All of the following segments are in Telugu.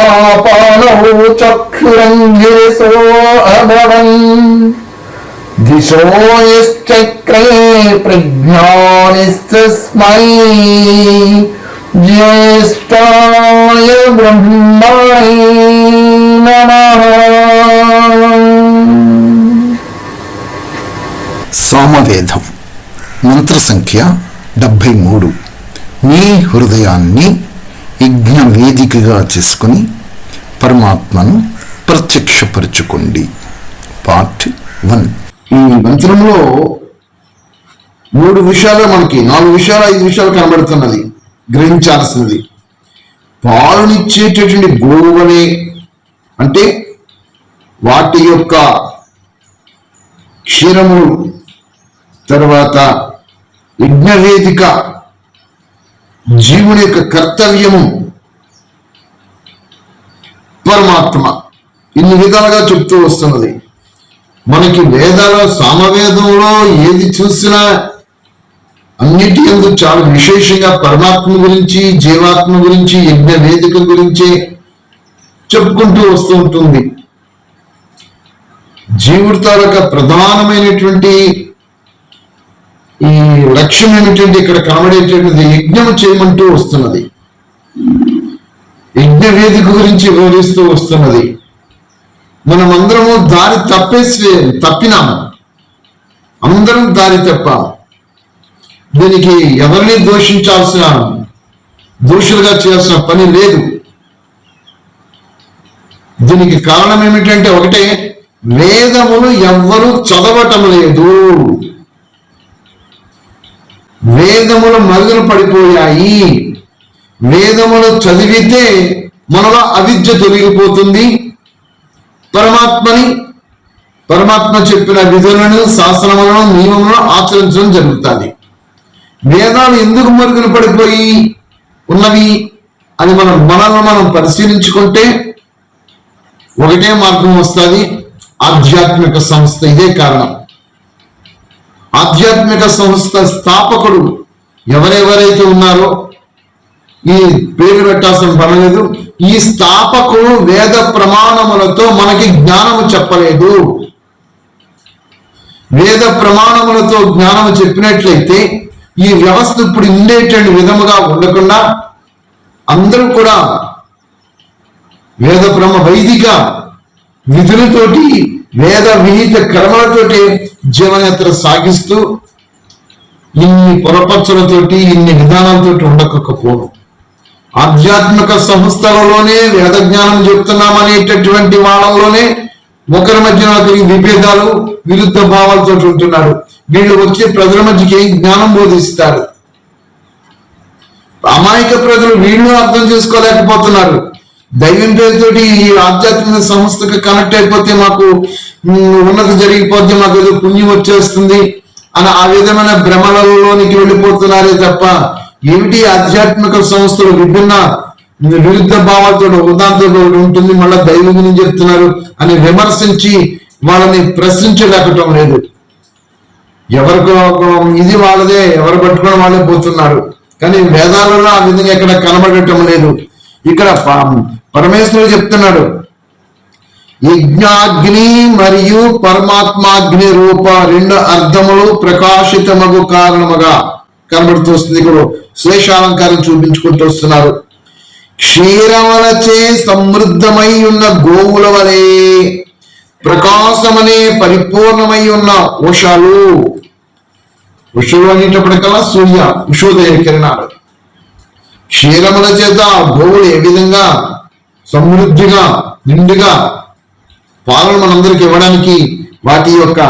ప్రాణాపానౌ చక్షురంగిరిసో అభవన్ దిశో యశ్చక్రే ప్రజ్ఞానిస్తస్మై జ్యేష్టాయ బ్రహ్మణే నమ సామవేదం మంత్ర సంఖ్య డెబ్భై మూడు. మీ హృదయాన్ని యజ్ఞ వేదికగా చేసుకుని పరమాత్మను ప్రత్యక్షపరచుకోండి. Part one. ఈ మంత్రంలో మూడు విషయాలు మనకి నాలుగు విషయాలు ఐదు విషయాలు కనబడుతున్నది గ్రహించాల్సినది. పాలునిచ్చేటటువంటి గోవులనే అంటే వాటి యొక్క క్షీరము తర్వాత యజ్ఞవేదిక జీవుని యొక్క కర్తవ్యము. పరమాత్మ ఇన్ని విధాలుగా చెప్తూ వస్తున్నది. మనకి వేదాల సామవేదంలో ఏది చూసినా అన్నిటి ఎందుకు చాలా విశేషంగా పరమాత్మ గురించి జీవాత్మ గురించి యజ్ఞ వేదిక గురించి చెప్పుకుంటూ వస్తూ ఉంటుంది. జీవుడి తాలూకా ప్రధానమైనటువంటి ఈ లక్ష్యం ఏమిటంటే ఇక్కడ కనబడేటటువంటిది యజ్ఞం చేయమంటూ వస్తున్నది. యజ్ఞ వేదిక గురించి వివరిస్తూ వస్తున్నది. మనమందరము దారి తప్పేసి తప్పినాము. అందరం దారి తప్పాము. దీనికి ఎవరిని దోషించాల్సిన దోషులుగా చేయాల్సిన పని లేదు. దీనికి కారణం ఏమిటంటే ఒకటే వేదములు ఎవ్వరూ చదవటం లేదు. వేదములు మరుగున పడిపోయాయి. వేదములు చదివితే మనలో అవిద్య తొలగిపోతుంది. పరమాత్మని పరమాత్మ చెప్పిన విధులను శాస్త్రములను నియమములను ఆచరించడం జరుగుతుంది. వేదాలు ఎందుకు మరుగున పడిపోయి ఉన్నవి అని మనం మనల్ని మనం పరిశీలించుకుంటే ఒకటే మార్గం వస్తుంది. ఆధ్యాత్మిక సంస్థ ఇదే కారణం. ఆధ్యాత్మిక సంస్థ స్థాపకుడు ఎవరెవరైతే ఉన్నారో ఈ పేరు పెట్టాల్సిన పర్లేదు ఈ స్థాపకుడు వేద ప్రమాణములతో మనకి జ్ఞానము చెప్పలేదు. వేద ప్రమాణములతో జ్ఞానము చెప్పినట్లయితే ఈ వ్యవస్థ ఇప్పుడు ఉండేటువంటి విధముగా ఉండకుండా అందరూ కూడా వేద ప్రమ వైదిక విధులతోటి వేద విహిత కర్మలతోటి జీవనయాత్ర సాగిస్తూ ఇన్ని పొరపచ్చులతోటి ఇన్ని విధానాలతోటి ఉండకపోను ఆధ్యాత్మిక సంస్థలలోనే వేద జ్ఞానం చెప్తున్నామనేటటువంటి వాళ్ళలోనే ఒకరి మధ్యన ఒకరికి విభేదాలు విరుద్ధ భావాలతో ఉంటున్నారు వీళ్ళు వచ్చి ప్రజల మధ్యకి ఏం జ్ఞానం బోధిస్తారు? అమాయక ప్రజలు వీళ్ళు అర్థం చేసుకోలేకపోతున్నారు. దైవం పేరుతోటి ఈ ఆధ్యాత్మిక సంస్థకి కనెక్ట్ అయిపోతే మాకు ఉన్నత జరిగిపోతే మాకు ఏదో పుణ్యం వచ్చేస్తుంది అని ఆ విధమైన భ్రమలలోనికి వెళ్ళిపోతున్నారే తప్ప ఏమిటి ఆధ్యాత్మిక సంస్థలు? విభిన్న విరుద్ధ భావాలతో ఉదాంతతో ఉంటుంది మళ్ళీ దైవం గురించి చెప్తున్నారు అని విమర్శించి వాళ్ళని ప్రశ్నించలేకటం లేదు. ఎవరికో ఇది వాళ్ళదే ఎవరు పట్టుకుని వాళ్ళే పోతున్నారు. కానీ వేదాలలో ఆ విధంగా ఇక్కడ కనబడటం లేదు. ఇక్కడ ప- పరమేశ్వరుడు చెప్తున్నాడు. యజ్ఞాగ్ని మరియు పరమాత్మాగ్ని రూప రెండు అర్థములు ప్రకాశితమగు కారణముగా కనబడుతూ వస్తుంది. ఇక్కడ శేషాలంకారం చూపించుకుంటూ వస్తున్నారు. క్షీరవలచే సమృద్ధమై ఉన్న గోవుల వలె ప్రకాశమనే పరిపూర్ణమై ఉన్న ఉషలు ఉషలు అనేటప్పటికల్లా సూర్య ఉషోదయ కిరణాలు క్షీరముల చేత ఆ భూములు ఏ విధంగా సమృద్ధిగా నిండుగా పాలను మనందరికి ఇవ్వడానికి వాటి యొక్క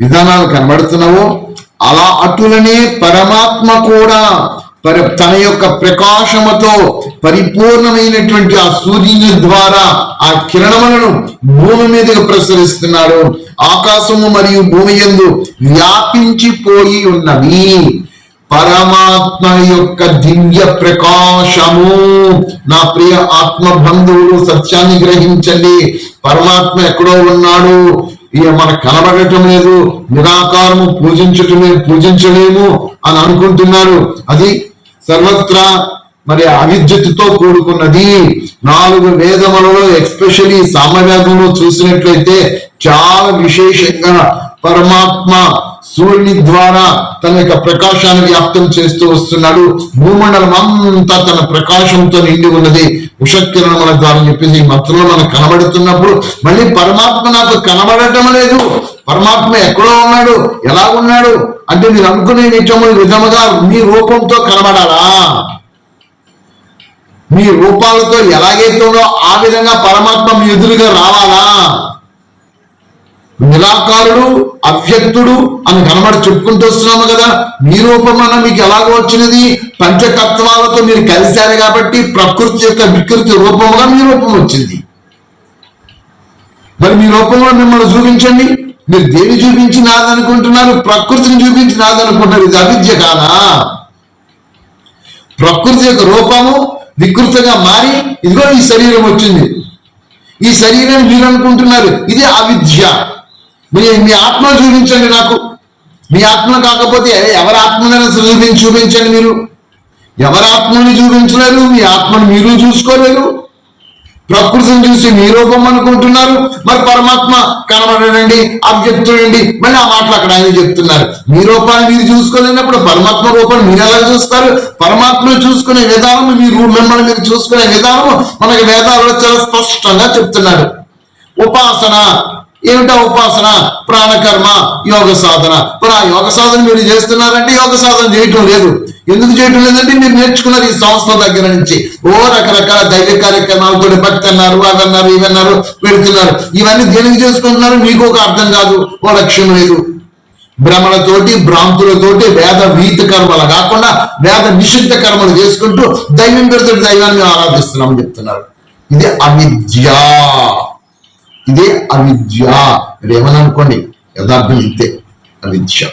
విధానాలు కనబడుతున్నావో అలా అటులనే పరమాత్మ కూడా పరి తన యొక్క ప్రకాశముతో పరిపూర్ణమైనటువంటి ఆ సూర్యుని ద్వారా ఆ కిరణములను భూమి మీదకు ప్రసరిస్తున్నాడు. ఆకాశము మరియు భూమి యందు వ్యాపించిపోయి ఉన్నవి. పరమాత్మ యొక్క దివ్య ప్రకాశము. నా ప్రియ ఆత్మ బంధువులు సత్యాన్ని గ్రహించండి. పరమాత్మ ఎక్కడో ఉన్నాడు. ఇక మనకు కనబడటం లేదు. నిరాకారము పూజించటమే పూజించలేము అని అనుకుంటున్నారు. అది సర్వత్రా మరి అవిద్యుత్తుతో కూడుకున్నది. నాలుగు వేదములలో ఎక్స్పెషలీ సామవేదంలో చూసినట్లయితే చాలా విశేషంగా పరమాత్మ సూర్యుని ద్వారా తన యొక్క ప్రకాశాన్ని వ్యాప్తం చేస్తూ వస్తున్నాడు. భూమండలం అంతా తన ప్రకాశంతో నిండి ఉన్నది. ఉషకిరణముల ద్వారా చెప్పేసి మత్తులో మంత్రంలో మనకు కనబడుతున్నప్పుడు మళ్ళీ పరమాత్మ నాకు కనబడటం లేదు. పరమాత్మ ఎక్కడో ఉన్నాడు. ఎలా ఉన్నాడు? అంటే మీరు అనుకునే నిజము విధముగా మీ రూపంతో కనబడాలా? మీ రూపాలతో ఎలాగైతే ఉందో ఆ విధంగా పరమాత్మ మీ ఎదురుగా రావాలా? నిరాకారుడు అవ్యక్తుడు అని కనబడి చెప్పుకుంటూ వస్తున్నాము కదా. మీ రూపం మీకు ఎలాగో వచ్చినది? పంచతత్వాలతో మీరు కలిశారు కాబట్టి ప్రకృతి యొక్క వికృతి రూపముగా మీ రూపం వచ్చింది. మరి మీ రూపంలో మిమ్మల్ని చూపించండి. మీరు దేని చూపించి నాదనుకుంటున్నారు ప్రకృతిని చూపించి నాదనుకుంటున్నారు ఇది అవిద్య కాదా? ప్రకృతి యొక్క రూపము వికృతంగా మారి ఇదిగో ఈ శరీరం వచ్చింది. ఈ శరీరాన్ని మీరు అనుకుంటున్నారు. ఇది అవిద్య. మీ మీ ఆత్మ చూపించండి నాకు. మీ ఆత్మ కాకపోతే ఎవరి ఆత్మనైనా చూపించి చూపించండి మీరు. ఎవరి ఆత్మని చూపించలేరు మీ ఆత్మను మీరు చూసుకోలేరు. ప్రకృతిని చూసి మీ రూపం అనుకుంటున్నారు మరి పరమాత్మ కనబడనండి అభ్యక్తుడండి మళ్ళీ ఆ మాటలు అక్కడ ఆయన చెప్తున్నారు. మీ రూపాన్ని మీరు చూసుకోలేనప్పుడు పరమాత్మ రూపాన్ని మీరు ఎలా చూస్తారు? పరమాత్మను చూసుకునే విధానం మీరు మిమ్మల్ని మీరు చూసుకునే విధానం మనకి వేదాలలో చాలా స్పష్టంగా చెప్తున్నారు. ఉపాసన ఏమిటా ఉపాసన? ప్రాణకర్మ యోగ సాధన. మరి ఆ యోగ సాధన మీరు చేస్తున్నారంటే యోగ సాధన చేయటం లేదు. ఎందుకు చేయటం లేదంటే మీరు నేర్చుకున్నారు ఈ సంస్థ దగ్గర నుంచి. ఓ రకరకాల దైవ కార్యక్రమాలతో భక్తి అన్నారు అవి అన్నారు ఇవన్నారు పెడుతున్నారు. ఇవన్నీ దేనికి చేసుకుంటున్నారు? మీకు ఒక అర్థం కాదు. ఓ లక్ష్యం లేదు. భ్రమలతోటి భ్రాంతులతోటి వేద వీత కర్మలు కాకుండా వేద నిషిద్ధ కర్మలు చేసుకుంటూ దైవం పేరుతో దైవాన్ని ఆరాధిస్తున్నాం చెప్తున్నారు. ఇది అవిద్య. ఇదే అవిద్య. రేమననుకోండి యథార్థం ఇంతే అవిద్య.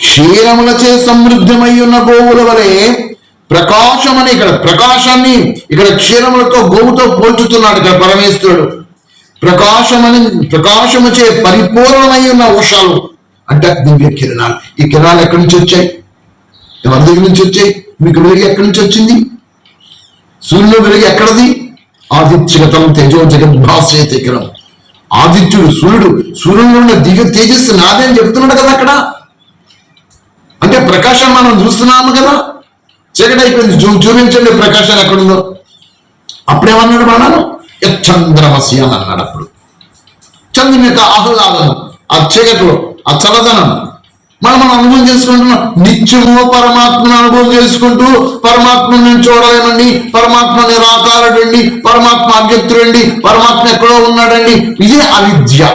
క్షీరములచే సమృద్ధమై ఉన్న గోవుల వలె ప్రకాశం అని ఇక్కడ ప్రకాశాన్ని ఇక్కడ క్షీరములతో గోవుతో పోల్చుతున్నాడు ఇక్కడ పరమేశ్వరుడు. ప్రకాశమని ప్రకాశముచే పరిపూర్ణమై ఉన్న ఉషాలు అంటే దివ్య కిరణాలు. ఈ కిరణాలు ఎక్కడి నుంచి వచ్చాయి? ఎవరి దగ్గర నుంచి వచ్చాయి? మీకు వెలుగు ఎక్కడి నుంచి వచ్చింది? సూర్యుడు వెలుగు ఎక్కడది? ఆదిత్యగతం తేజో జగద్భాస్యేతికరం ఆదిత్యుడు సూర్యుడు సూర్యుడు ఉన్న దివ్య తేజస్సు నాదే అని చెప్తున్నాడు కదా అక్కడ. అంటే ప్రకాశం మనం చూస్తున్నాము కదా. చీకటి అయిపోయింది చూ చూపించండి ప్రకాశం ఎక్కడుందో. అప్పుడేమన్నాడు మనం చంద్రమసి అని అన్నాడు అప్పుడు. చంద్రుని యొక్క ఆహ్లాదం ఆ చీకట్లో ఆ చల్లదనం. మనం మనం అనుభవం చేసుకుంటున్నాం నిత్యము పరమాత్మను అనుభవం చేసుకుంటూ పరమాత్మను నేను చూడలేమండి. పరమాత్మ నిరాకారుడండి. పరమాత్మ అవ్యక్తుడండి పరమాత్మ ఎక్కడో ఉన్నాడండి. ఇదే అవిద్య.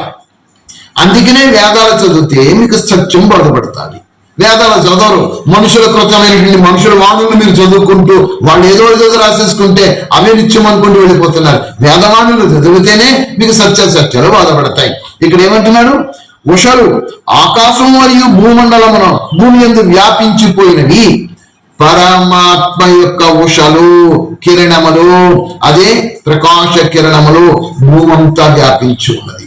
అందుకనే వేదాలు చదివితే మీకు సత్యం బోధపడుతుంది. వేదాలు చదవరు. మనుషుల కృతమైనటువంటి మనుషుల వాణులను మీరు చదువుకుంటూ వాళ్ళు ఏదో ఏదో రాసేసుకుంటే అవే నిత్యం అనుకుంటూ వెళ్ళిపోతున్నారు. వేదవాణులు చదివితేనే మీకు సత్య సత్యాలు బాధపడతాయి. ఇక్కడ ఏమంటున్నాడు? ఉషలు ఆకాశం మరియు భూమండలమున భూమి ఎందు వ్యాపించిపోయినవి. పరమాత్మ యొక్క ఉషలు కిరణములు అదే ప్రకాశ కిరణములు భూమంతా వ్యాపించి ఉన్నది.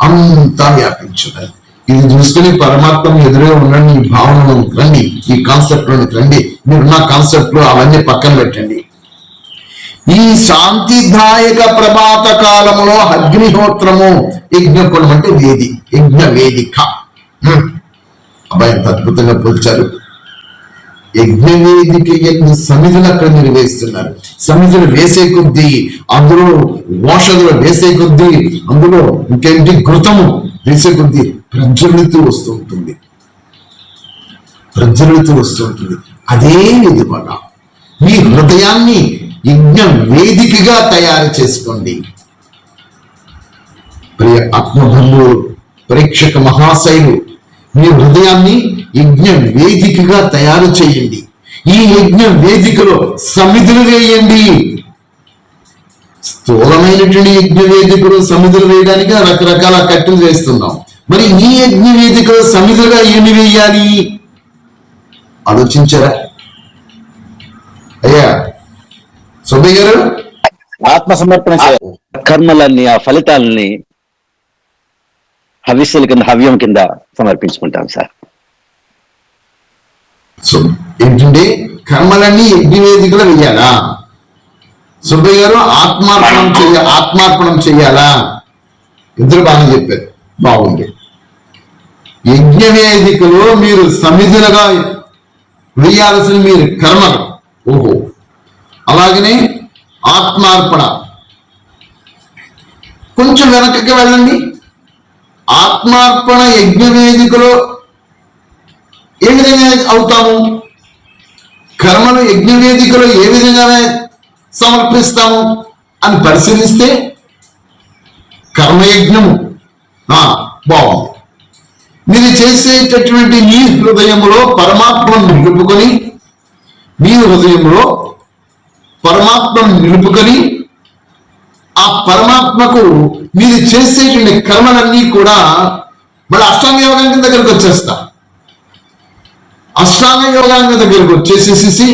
అంతా వ్యాపించున్నది ఇది చూసుకుని పరమాత్మ ఎదురే ఉండండి ఈ భావనలోకి రండి ఈ కాన్సెప్ట్ లోనికి రండి మీరున్న కాన్సెప్ట్లో అవన్నీ పక్కన పెట్టండి. ఈ శాంతిదాయక ప్రభాత కాలములో అగ్నిహోత్రము యజ్ఞకులం అంటే వేది యజ్ఞ వేదిక అబ్బాయి ఎంత అద్భుతంగా పోల్చారు. యజ్ఞ వేదిక యజ్ఞ సమిధులు అక్కడ మీరు వేస్తున్నారు. సమిధులు వేసే కొద్దీ అందులో ఓషధులు వేసే కొద్దీ అందులో ఇంకేంటి ఘృతము వేసే కొద్దీ ప్రజ్వలితూ వస్తూ ఉంటుంది. ప్రజ్వలితూ వస్తూ ఉంటుంది. అదే విధముగా మీ హృదయాన్ని యజ్ఞ వేదికగా తయారు చేసుకోండి. ప్రియ ఆత్మబంధువులు ప్రేక్షక మహాశైలు మీ హృదయాన్ని యజ్ఞ వేదికగా తయారు చేయండి. ఈ యజ్ఞ వేదికలో సమిధులు వేయండి. స్థూలమైనటువంటి యజ్ఞ వేదికలు సమిధులు వేయడానికి రకరకాల కట్టెలు వేస్తున్నాం. మరి ఈ యజ్ఞ వేదికలో సమిధులుగా ఏమి వేయాలి? ఆలోచించారా? సుబ్బయ్య గారు ఆత్మ సమర్పణ చేయాలి కర్మలన్నీ ఆ ఫలితాలని హవిస్సుల కింద హవ్యం కింద సమర్పించుకుంటాం సార్. సో ఏంటంటే కర్మలన్నీ యజ్ఞ వేదికలో వెయ్యాలా? సుబ్బయ్య గారు ఆత్మార్పణం చెయ్య ఆత్మార్పణం చెయ్యాలా ఇద్దరు బాగా చెప్పారు. బాగుంది. యజ్ఞ వేదికలో మీరు సమిధులుగా వేయాల్సిన మీరు కర్మలు. ఓహో. అలాగనే ఆత్మార్పణ. కొంచెం వెనకకి వెళ్ళండి. ఆత్మార్పణ యజ్ఞ వేదికలో ఏ విధంగా అవుతాము? కర్మలు యజ్ఞవేదికలో ఏ విధంగా సమర్పిస్తాము అని పరిశీలిస్తే కర్మయజ్ఞము బాగుంది మీరు చేసేటటువంటి మీ హృదయంలో పరమాత్మను నిలుపుకొని మీ హృదయంలో పరమాత్మను నిలుపుకొని ఆ పరమాత్మకు మీరు చేసేటువంటి కర్మలన్నీ కూడా మళ్ళీ అష్టాంగ యోగానికి దగ్గరకు వచ్చేస్తా. అష్టాంగ యోగాంగ దగ్గరకు వచ్చేసేసి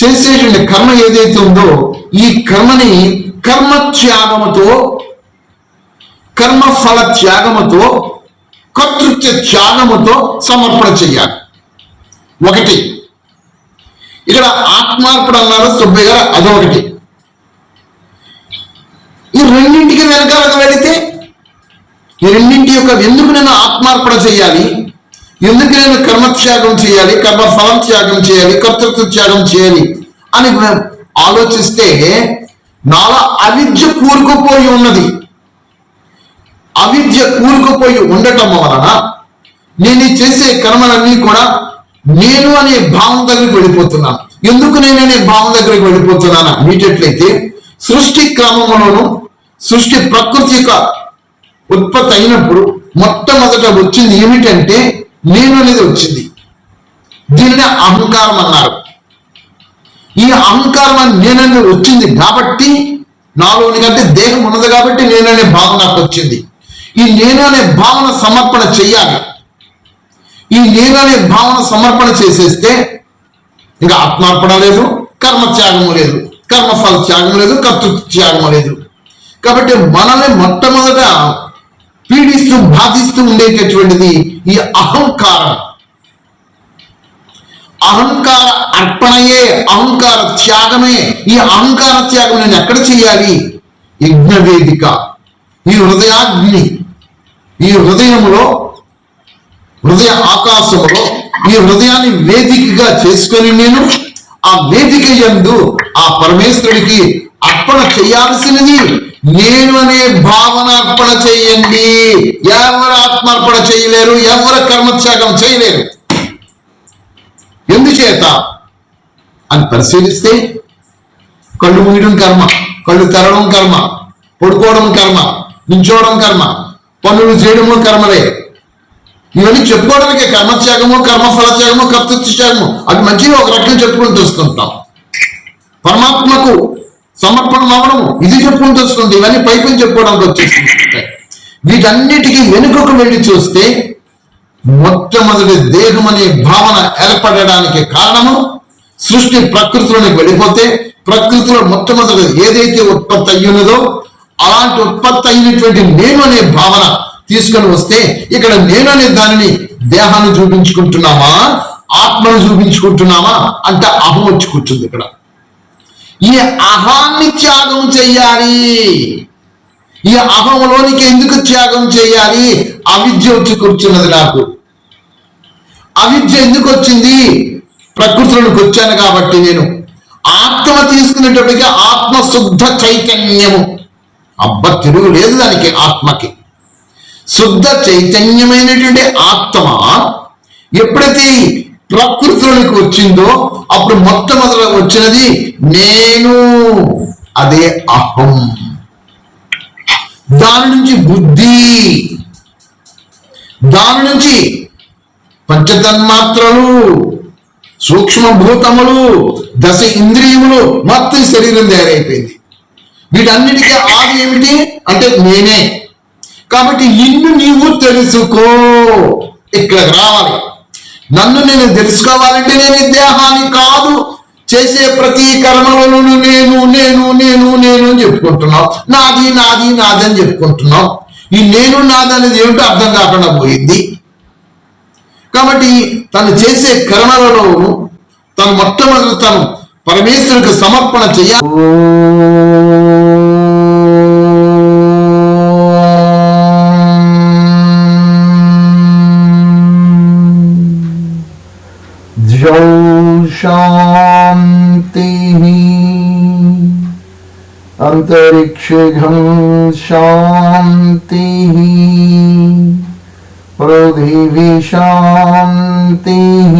చేసేటువంటి కర్మ ఏదైతే ఉందో ఈ కర్మని కర్మ త్యాగముతో కర్మ ఫల త్యాగముతో కర్తృత్వ త్యాగముతో సమర్పణ చెయ్యాలి ఒకటి ఇక్కడ ఆత్మార్పణ అన్నారు సుబ్బయ్య గారు అదొకటి. ఈ రెండింటికి వెనకాలకు వెళితే ఈ రెండింటి యొక్క ఎందుకు నేను ఆత్మార్పణ చేయాలి? ఎందుకు నేను కర్మత్యాగం చేయాలి? కర్మ ఫలం త్యాగం చేయాలి? కర్తృత్వ త్యాగం చేయాలి? అని మేము ఆలోచిస్తే నాలో అవిద్య కూరుకుపోయి ఉన్నది. అవిద్య కూరుకుపోయి ఉండటం వలన నేను చేసే కర్మలన్నీ కూడా నేను అనే భావం దగ్గరికి వెళ్ళిపోతున్నాను ఎందుకు నేను అనే భావం దగ్గరికి వెళ్ళిపోతున్నాను? అనేటట్లయితే సృష్టి క్రమంలోను సృష్టి ప్రకృతి యొక్క ఉత్పత్తి అయినప్పుడు మొట్టమొదట వచ్చింది ఏమిటంటే నేను అనేది వచ్చింది. దీనిని అహంకారం అన్నారు. ఈ అహంకారం అని నేననేది వచ్చింది కాబట్టి నాలోనికంటే దేహం ఉన్నది కాబట్టి నేననే భావన నాకు వచ్చింది. ఈ నేను అనే భావన సమర్పణ చెయ్యాలి. ఈ నేను అనే భావన సమర్పణ చేసేస్తే ఇంకా ఆత్మార్పణ లేదు కర్మ త్యాగము లేదు కర్మఫల త్యాగం లేదు కర్తృత్వ త్యాగం లేదు. కాబట్టి మనల్ని మొట్టమొదట పీడిస్తూ బాధిస్తూ ఉండేటటువంటిది ఈ అహంకారం. అహంకార అర్పణయే అహంకార త్యాగమే. ఈ అహంకార త్యాగం నేను ఎక్కడ చేయాలి? యజ్ఞ వేదిక ఈ హృదయాగ్ని ఈ హృదయంలో హృదయ ఆకాశములో ఈ హృదయాన్ని వేదికగా చేసుకొని నేను ఆ వేదిక యందు ఆ పరమేశ్వరుడికి అర్పణ చేయాల్సినది నేను అనే భావన అర్పణ చేయండి. ఎవరు ఆత్మార్పణ చేయలేరు ఎవరు కర్మత్యాగం చేయలేరు. ఎందుచేత? అని పరిశీలిస్తే కళ్ళు మూయడం కర్మ కళ్ళు తెరడం కర్మ పడుకోవడం కర్మ నించోవడం కర్మ పనులు చేయడము కర్మలే. ఇవన్నీ చెప్పుకోవడానికి కర్మత్యాగము కర్మఫల త్యాగము కర్తృత్వ అది మంచిగా ఒక రకంగా చెప్పుకుంటూ వస్తుంటాం. పరమాత్మకు సమర్పణం అవ్వడము ఇది చెప్పుకుంటూ వస్తుంది. ఇవన్నీ పైపుని చెప్పుకోవడానికి వచ్చేస్తుంది వీటన్నిటికీ వెనుకకు వెళ్ళి చూస్తే మొట్టమొదటి దేహం అనే భావన ఏర్పడడానికి కారణము సృష్టి ప్రకృతిలోకి వెళ్ళిపోతే ప్రకృతిలో మొట్టమొదటి ఏదైతే ఉత్పత్తి అయ్యున్నదో అలాంటి ఉత్పత్తి అయినటువంటి నేను అనే భావన తీసుకొని వస్తే ఇక్కడ నేను అనే దానిని దేహాన్ని చూపించుకుంటున్నామా? ఆత్మను చూపించుకుంటున్నామా? అంటే అహం వచ్చి కూర్చుంది ఇక్కడ. ఈ అహాన్ని త్యాగం చెయ్యాలి. ఈ అహంలోనికి ఎందుకు త్యాగం చేయాలి అవిద్య వచ్చి కూర్చున్నది నాకు. అవిద్య ఎందుకు వచ్చింది? ప్రకృతిలోకి వచ్చాను కాబట్టి నేను. ఆత్మ తీసుకునేటప్పటికి ఆత్మ శుద్ధ చైతన్యము. అబ్బ తిరుగు లేదు దానికి ఆత్మకి. శుద్ధ చైతన్యమైనటువంటి ఆత్మ ఎప్పుడైతే ప్రకృతిలోకి ప్రకృతిలోనికి వచ్చిందో అప్పుడు మొట్టమొదట వచ్చినది నేను అదే అహం. దాని నుంచి బుద్ధి దాని నుంచి పంచతన్మాత్రలు సూక్ష్మభూతములు దశ ఇంద్రియములు మొత్తం శరీరం తయారైపోయింది. వీటన్నిటికీ ఆది ఏమిటి? అంటే నేనే. కాబట్టి నిన్ను నీవు తెలుసుకో. ఇక్కడికి రావాలి. నన్ను నేను తెలుసుకోవాలంటే నేను దేహాన్ని కాదు చేసే ప్రతి కర్మలను నేను నేను నేను నేను అని చెప్పుకుంటున్నావు. నాది నాది నాది అని చెప్పుకుంటున్నావు. ఈ నేను నాది అనేది ఏమిటో అర్థం కాకుండా పోయింది. కాబట్టి తను చేసే కర్మలలో తను మొట్టమొదటి తను పరమేశ్వరునికి సమర్పణ చేయాలి. द्यौ शान्तिः अन्तरिक्षघं शान्तिः पृथिवी शान्तिः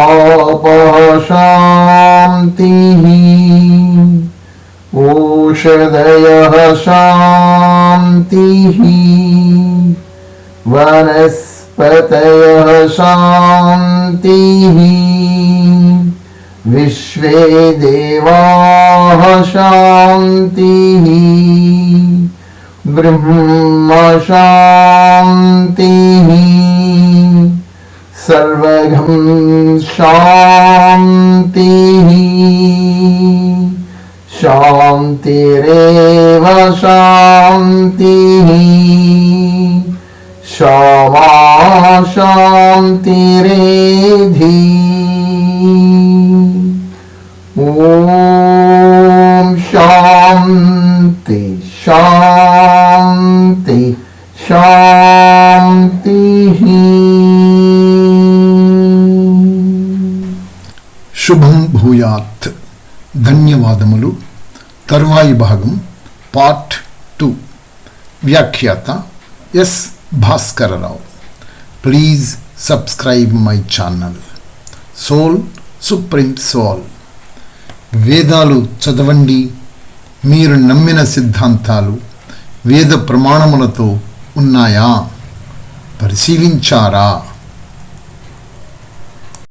आपः शान्तिः ओषधयः शान्तिः वनस्पतयः शान्तिः विश्वे देवाः शान्तिः ब्रह्म शान्तिः सर्वघं शान्तिः शान्तिरेव शान्तिः क्षमा शान्तिरेधि ॐ शान्ति शान्ति शान्तिः శుభం భూయాత్ ధన్యవాదములు తర్వాయి భాగం పార్ట్ టూ వ్యాఖ్యాత yes Bhaskara Rao. Please subscribe my channel. Soul supreme soul. వేదాలు చదవండి. మీరు నమ్మిన సిద్ధాంతాలు వేద ప్రమాణములతో ఉన్నాయా? పరిశీలించారా?